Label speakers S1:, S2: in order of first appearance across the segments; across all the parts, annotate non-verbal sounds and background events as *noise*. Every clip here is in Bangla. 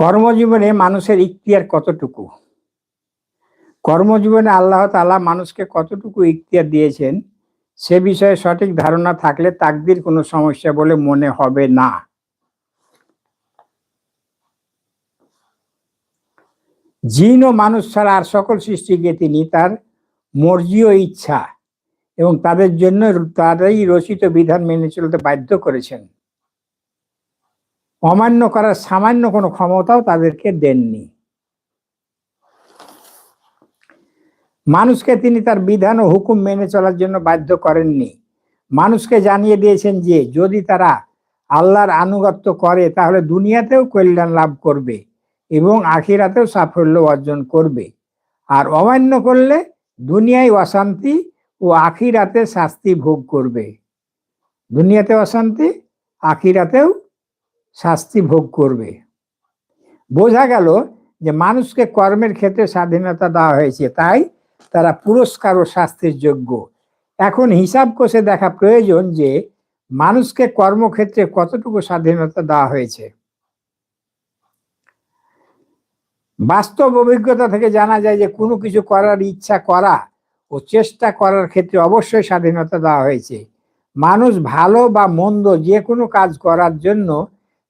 S1: কর্মজীবনে মানুষের ইখতিয়ার কতটুকু? কর্মজীবনে আল্লাহ তাআলা মানুষকে কতটুকু ইখতিয়ার দিয়েছেন? সে বিষয়ে সঠিক ধারণা থাকলে তাকদির কোনো সমস্যা বলে মনে হবে না। জিন ও মানুষ ছাড়া আর সকল সৃষ্টিকে তিনি তার মর্জি ও ইচ্ছা এবং তাদের জন্য তারাই রচিত বিধান মেনে চলতে বাধ্য করেছেন। অমান্য করার সামান্য কোনো ক্ষমতাও তাদেরকে দেননি। মানুষকে তিনি তার বিধান ও হুকুম মেনে চলার জন্য বাধ্য করেননি। মানুষকে জানিয়ে দিয়েছেন যে, যদি তারা আল্লাহর আনুগত্য করে, তাহলে দুনিয়াতেও কল্যাণ লাভ করবে এবং আখিরাতেও সাফল্য অর্জন করবে। আর অমান্য করলে দুনিয়ায় অশান্তি ও আখিরাতে শাস্তি ভোগ করবে। দুনিয়াতে অশান্তি, আখিরাতেও শাস্তি ভোগ করবে। বোঝা গেল যে মানুষকে কর্মের ক্ষেত্রে স্বাধীনতা দেওয়া হয়েছে, তাই তারা পুরস্কার ও শাস্তির যোগ্য। এখন হিসাব কষে দেখা প্রয়োজন যে মানুষকে কর্মক্ষেত্রে কতটুকু স্বাধীনতা দেওয়া হয়েছে। বাস্তব অভিজ্ঞতা থেকে জানা যায় যে কোনো কিছু করার ইচ্ছা করা ও চেষ্টা করার ক্ষেত্রে অবশ্যই স্বাধীনতা দেওয়া হয়েছে। মানুষ ভালো বা মন্দ যে কোনো কাজ করার জন্য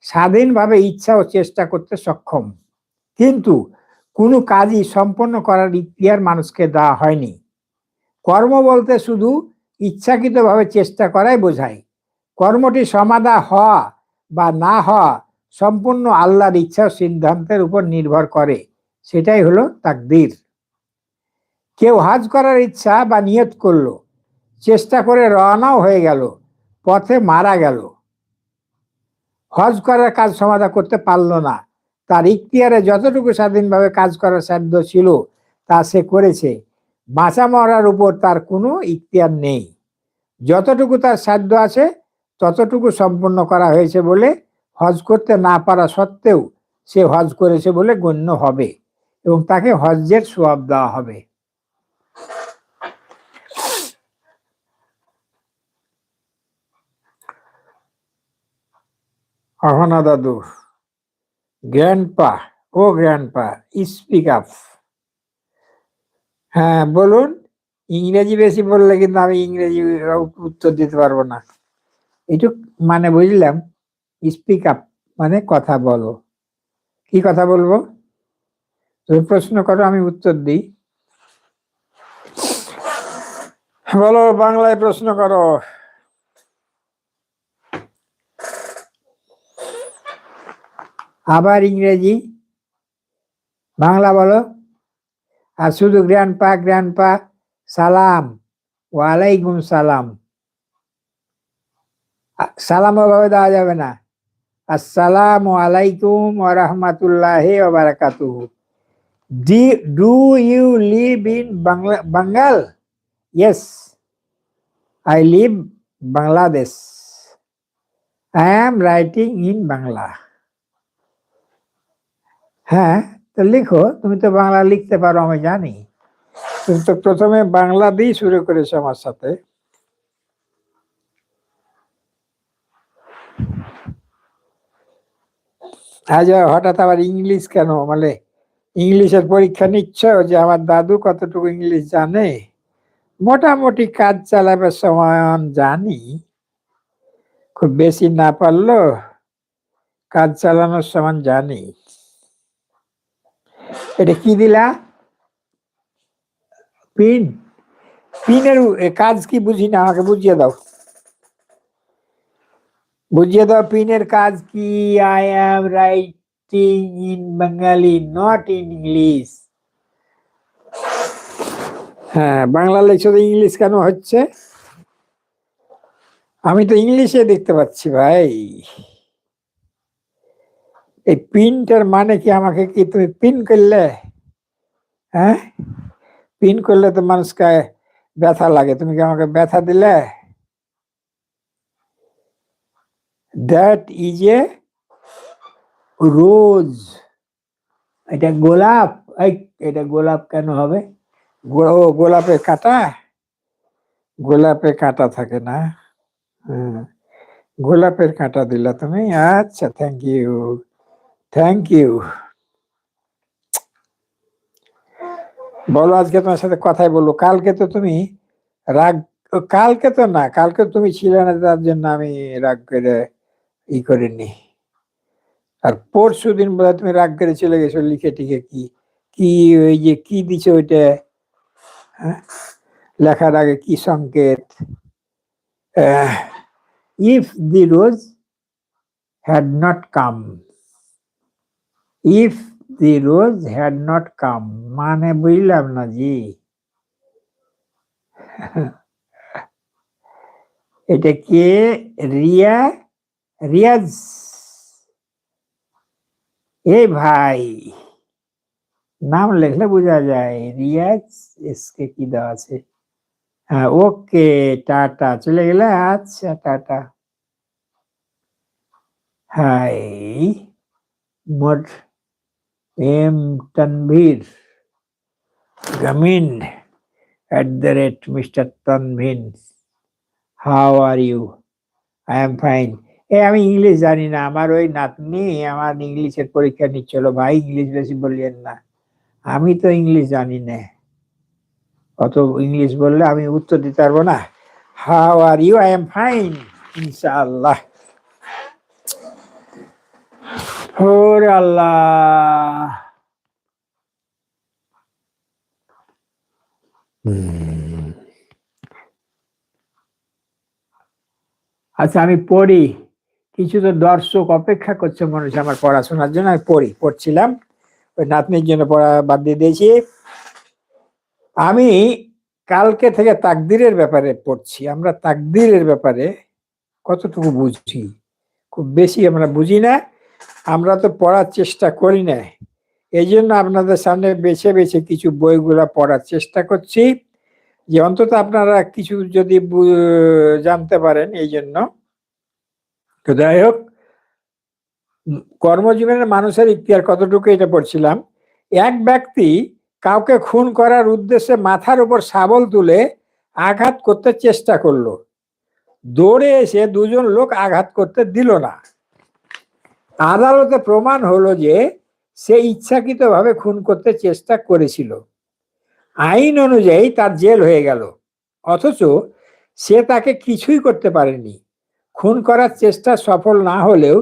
S1: স্বাধীনভাবে ইচ্ছা ও চেষ্টা করতে সক্ষম। কিন্তু কোনো কাজই সম্পন্ন করার ইতিহার মানুষকে দেওয়া হয়নি। কর্ম বলতে শুধু ইচ্ছাকৃতভাবে চেষ্টা করাই বোঝায়। কর্মটি সমাধা হওয়া বা না হওয়া সম্পূর্ণ আল্লাহর ইচ্ছা ও সিদ্ধান্তের উপর নির্ভর করে, সেটাই হলো তাকদীর। কেউ হাজ করার ইচ্ছা বা নিয়ত করল, চেষ্টা করে রওনাও হয়ে গেল, পথে মারা গেল। হজ করার কাজ সমাধা করতে পারল না। তার ইখতিয়ারে যতটুকু স্বাধীনভাবে কাজ করার সাধ্য ছিল, তা সে করেছে। বাঁচা মরার উপর তার কোনো ইখতিয়ার নেই। যতটুকু তার সাধ্য আছে, ততটুকু সম্পন্ন করা হয়েছে বলে হজ করতে না পারা সত্ত্বেও সে হজ করেছে বলে গণ্য হবে এবং তাকে হজ্জের সোয়াব দেওয়া হবে। অহনা দাদু গ্র্যান্ডপা ও গ্র্যান্ডপা স্পিক আপ হ্যাঁ বলুন। ইংরেজি বেশি বললে কিন্তু আমি ইংরেজি উত্তর দিতে পারব না। এটুক মানে বুঝলাম। স্পিক আপ মানে কথা বলো। কি কথা বলব? তুমি প্রশ্ন করো, আমি উত্তর দিই। বলো, বাংলায় প্রশ্ন করো। আবার ইংরেজি বাংলা বলো আর শুধু গ্র্যান্ড পা গ্র্যান্ড পা সালাম ওয়ালাইকুম সালাম আ- সালাম ওভাবে দেওয়া যাবে না আসসালামু আলাইকুম ওয়া রাহমাতুল্লাহি ওয়া বারাকাতুহু Di- do you live in Bangla Bengal? Yes, I live Bangladesh. I am writing in Bangla. হ্যাঁ তো লিখো, তুমি তো বাংলা লিখতে পারো, আমি জানি। তুমি তো প্রথমে বাংলা দিয়ে শুরু করেছ আমার সাথে। আজ হঠাৎ আবার ইংলিশ কেন? মানে ইংলিশের পরীক্ষা নিচ্ছ যে আমার দাদু কতটুকু ইংলিশ জানে? মোটামুটি কাজ চালাবার সময় জানি। খুব বেশি না পারল কাজ চালানোর সময় জানি। এটা কি দিলা? পিন। পিনের কাজ কি বুঝি না? আমাকে বুঝিয়ে দাও। বুঝিয়ে দাও, পিনের কাজ কি? I am writing in Bangali not in English হ্যাঁ বাংলা লেখছো তো ইংলিশ কেন হচ্ছে? আমি তো ইংলিশে দেখতে পাচ্ছি, ভাই। এই পিনটার মানে কি আমাকে কি তুমি পিন করলে? হ্যাঁ? পিন করলে তো মানুষকে ব্যথা লাগে। তুমি কি আমাকে ব্যথা দিলে? দ্যাট ইজ এ রোজ এটা গোলাপ। এটা গোলাপ কেন হবে? ও গোলাপে কাটা? গোলাপে কাটা থাকে না। হ্যাঁ। গোলাপের কাঁটা দিলা তুমি? আচ্ছা থ্যাংক ইউ থ্যাংক ইউ বলো, আজকে তোমার সাথে কথাই বলব। কালকে তো তুমি রাগ, কালকে তো না, কালকে তুমি ছিলে না, তার জন্য আমি রাগ করে, ই করিনি। আর পরশু দিন বোধহয় তুমি রাগ করে চলে গেছো, লিখে টিখে কি কি ওই যে কি দিছে ওইটা হ্যাঁ? লেখার আগে কি সংকেত? If the rose had not come if the rose had not come মানে বুঝলাম না, জি। *laughs* এটা কে? রিয়া? রিয়াজ। এই ভাই, নাম লেখলে বোঝা যায়। রিয়াজ, এসকে কি দেওয়া আছে? হ্যাঁ ওকে, টাটা, চলে গেলে? আচ্ছা টাটা। হাই, মোট এম তানভীর গামিন at the rate Mr. Tanvin. How are you? I am fine. এ, আমি ইংলিশ জানি না আমার ওই নাতনি আমার ইংলিশের পরীক্ষা নিচ্ছিল ভাই ইংলিশ বেশি বললেন না আমি তো ইংলিশ জানি না অত ইংলিশ বললে আমি উত্তর দিতে পারব না how are you I am fine ইনশাআল্লাহ আল্লাহ। আচ্ছা আমি পড়ি। কিছু তো দর্শক অপেক্ষা করছে মনে হচ্ছে আমার পড়াশোনার জন্য। আমি পড়ি, পড়ছিলাম। ওই নাতনির জন্য পড়া বাদ দিয়ে দিয়েছি। আমি কালকে থেকে তাকদিরের ব্যাপারে পড়ছি। আমরা তাকদিরের ব্যাপারে কতটুকু বুঝি? খুব বেশি আমরা বুঝি না। আমরা তো পড়ার চেষ্টা করি না এই জন্য আপনাদের সামনে বেছে বেছে কিছু বইগুলা পড়ার চেষ্টা করছি। যে অন্তত আপনারা কিছু যদি জানতে পারেন এই জন্য তো যাই হোক, কর্মজীবনের মানুষের ইতিহাস কতটুকু এটা পড়ছিলাম। এক ব্যক্তি কাউকে খুন করার উদ্দেশ্যে মাথার উপর শাবল তুলে আঘাত করতে চেষ্টা করল। দৌড়ে এসে দুজন লোক আঘাত করতে দিল না। আদালতে প্রমাণ হলো যে সে ইচ্ছাকৃতভাবে খুন করতে চেষ্টা করেছিল। আইন অনুযায়ী তার জেল হয়ে গেল, অথচ সে তাকে কিছুই করতে পারেনি। খুন করার চেষ্টা সফল না হলেও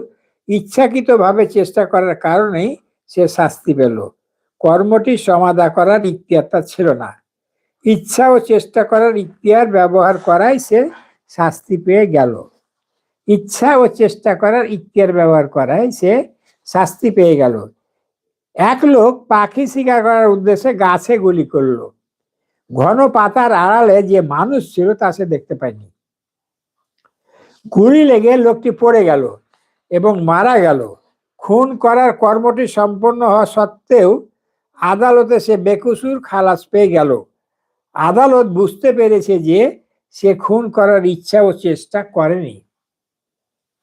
S1: ইচ্ছাকৃতভাবে চেষ্টা করার কারণেই সে শাস্তি পেল। কর্মটি সমাধা করার ইখতিয়ার ছিল না। ইচ্ছা ও চেষ্টা করার ইখতিয়ার ব্যবহার করাই সে শাস্তি পেয়ে গেল। ইচ্ছা ও চেষ্টা করার ইখতিয়ার ব্যবহার করায় সে শাস্তি পেয়ে গেল। এক লোক পাখি শিকার করার উদ্দেশ্যে গাছে গুলি করল। ঘন পাতার আড়ালে যে মানুষ ছিল তা সে দেখতে পায়নি। গুলি লেগে লোকটি পড়ে গেল এবং মারা গেল। খুন করার কর্মটি সম্পন্ন হওয়া সত্ত্বেও আদালতে সে বেকুসুর খালাস পেয়ে গেল। আদালত বুঝতে পেরেছে যে সে খুন করার ইচ্ছা ও চেষ্টা করেনি।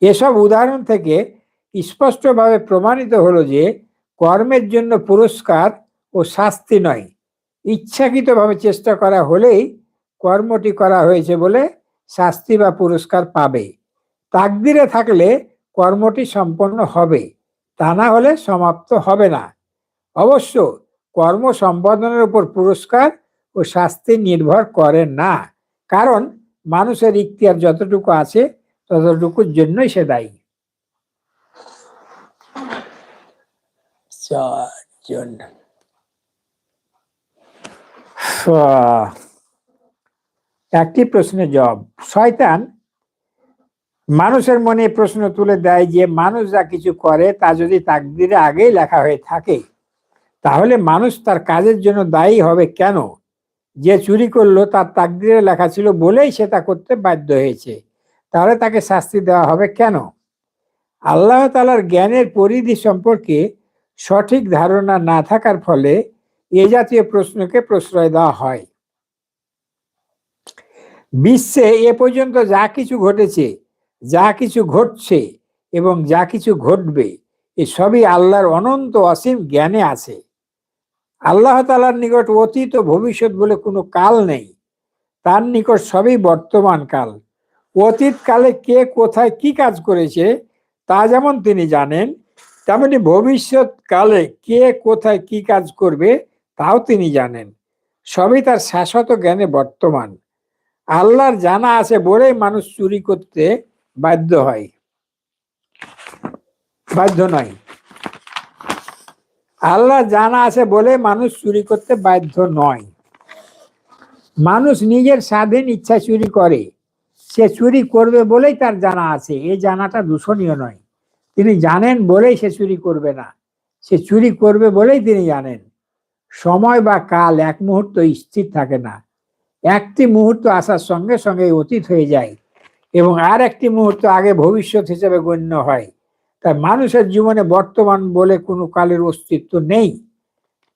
S1: এসব উদাহরণ থেকে স্পষ্টভাবে প্রমাণিত হলো যে কর্মের জন্য পুরস্কার ও শাস্তি নয়। ইচ্ছাকৃতভাবে চেষ্টা করা হলেই কর্মটি করা হয়েছে বলে শাস্তি বা পুরস্কার পাবে। তাকদিরে থাকলে কর্মটি সম্পন্ন হবে, তা না হলে সমাপ্ত হবে না। অবশ্য কর্ম সম্পাদনের উপর পুরস্কার ও শাস্তি নির্ভর করে না, কারণ মানুষের ইখতিয়ার যতটুকু আছে ততটুকুর জন্যই সে দায়ী। একটি প্রশ্নের জবাব। শয়তান মানুষের মনে প্রশ্ন তুলে দেয় যে, মানুষ যা কিছু করে, তা যদি তাকদিরে আগেই লেখা হয়ে থাকে, তাহলে মানুষ তার কাজের জন্য দায়ী হবে কেন? যে চুরি করল, তার তাকদিরে লেখা ছিল বলেই সে তা করতে বাধ্য হয়েছে। তাহলে তাকে শাস্তি দেওয়া হবে কেন? আল্লাহ তালার জ্ঞানের পরিধি সম্পর্কে সঠিক ধারণা না থাকার ফলে এ জাতীয় প্রশ্নকে প্রশ্রয় দেওয়া হয়। বিশ্বে এ পর্যন্ত যা কিছু ঘটেছে, যা কিছু ঘটছে এবং যা কিছু ঘটবে, এ সবই আল্লাহর অনন্ত অসীম জ্ঞানে আছে। আল্লাহ তালার নিকট অতীত ভবিষ্যৎ বলে কোনো কাল নেই। তার নিকট সবই বর্তমান কাল। অতীত কালে কে কোথায় কি কাজ করেছে, তা যেমন তিনি জানেন, তেমনি ভবিষ্যৎকালে কে কোথায় কি কাজ করবে, তাও তিনি জানেন। সবই তার শাশ্বত জ্ঞানে বর্তমান। আল্লাহর জানা আছে বলেই মানুষ চুরি করতে বাধ্য হয়। বাধ্য নয়। আল্লাহ জানা আছে বলে মানুষ চুরি করতে বাধ্য নয়। মানুষ নিজের স্বাধীন ইচ্ছা চুরি করে। সে চুরি করবে বলেই তার জানা আছে। এই জানাটা দূষণীয় নয়। তিনি জানেন বলেই সে চুরি করবে না। সে চুরি করবে বলেই তিনি জানেন। সময় বা কাল এক মুহূর্ত স্থির থাকে না। একটি মুহূর্ত আসার সঙ্গে সঙ্গে অতীত হয়ে যায় এবং আর একটি মুহূর্ত আগে ভবিষ্যৎ হিসেবে গণ্য হয়। তাই মানুষের জীবনে বর্তমান বলে কোনো কালের অস্তিত্ব নেই।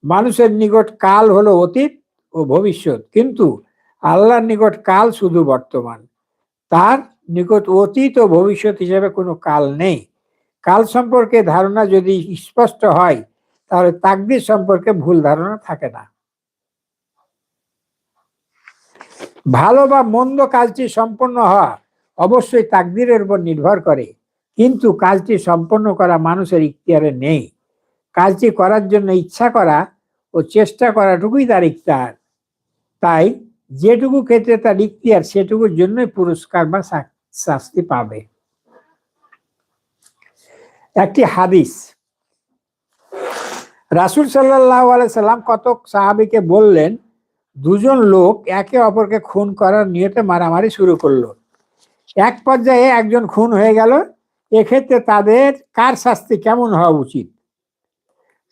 S1: মানুষের নিকট কাল হলো অতীত ও ভবিষ্যৎ। কিন্তু আল্লাহর নিকট কাল শুধু বর্তমান। তার নিকট অতীত ও ভবিষ্যৎ হিসেবে কোনো কাল নেই। কাল সম্পর্কে ধারণা যদি স্পষ্ট হয়, তাহলে তাকদির সম্পর্কে ভুল ধারণা থাকে না। ভালো বা মন্দ কাজটি সম্পন্ন হওয়া অবশ্যই তাকদিরের উপর নির্ভর করে, কিন্তু কাজটি সম্পন্ন করা মানুষের ইখতিয়ারে নেই। কাজটি করার জন্য ইচ্ছা করা ও চেষ্টা করাটুকুই তার ইখতিয়ার। তাই যেটুকু ক্ষেত্রে তার ইখতিয়ার, সেটুকুর জন্যই পুরস্কার বা শাস্তি পাবে। একটি হাদিস। রাসুল সাল্লাহ সাল্লাম কতক সাহাবিকে বললেন, দুজন লোক একে অপরকে খুন করার নিয়তে মারামারি শুরু করল। এক পর্যায়ে একজন খুন হয়ে গেল। এক্ষেত্রে তাদের কার শাস্তি কেমন হওয়া উচিত?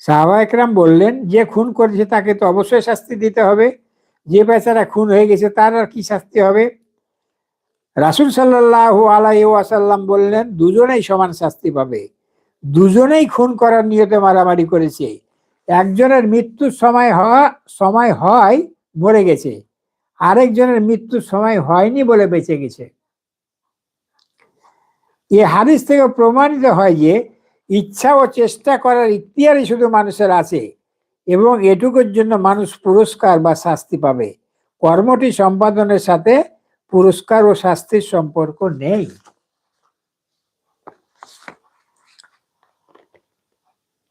S1: সাহাবা একরাম বললেন, যে খুন করেছে তাকে তো অবশ্যই শাস্তি দিতে হবে। যে বেচারা খুন হয়ে গেছে, তার আর কি শাস্তি হবে? রাসুল সাল্লাহ আলাই ওয়াসাল্লাম বললেন, দুজনেই সমান শাস্তি পাবে। দুজনেই খুন করার নিয়তে মারামারি করেছে। একজনের মৃত্যুর সময় হওয়া, সময় হয়, মরে গেছে। আরেকজনের মৃত্যুর সময় হয়নি বলে বেঁচে গেছে। এ হাদিস থেকে প্রমাণিত হয় যে, ইচ্ছা ও চেষ্টা করার ইখতিয়ারই শুধু মানুষের আছে। এবং এটুকুর জন্য মানুষ পুরস্কার বা শাস্তি পাবে। কর্মটি সম্পাদনের সাথে পুরস্কার ও শাস্তির সম্পর্ক নেই।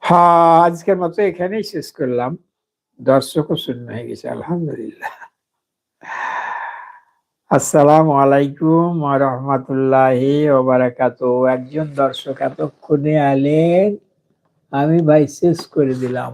S1: হ্যাঁ আজকের মতো এখানেই শেষ করলাম। দর্শকও শূন্য হয়ে গেছে, আলহামদুলিল্লাহ। আসসালামু আলাইকুম রহমতুল্লাহ ওবারাকাত। একজন দর্শক এতক্ষণে আলেন আমি ভাই শেষ করে দিলাম।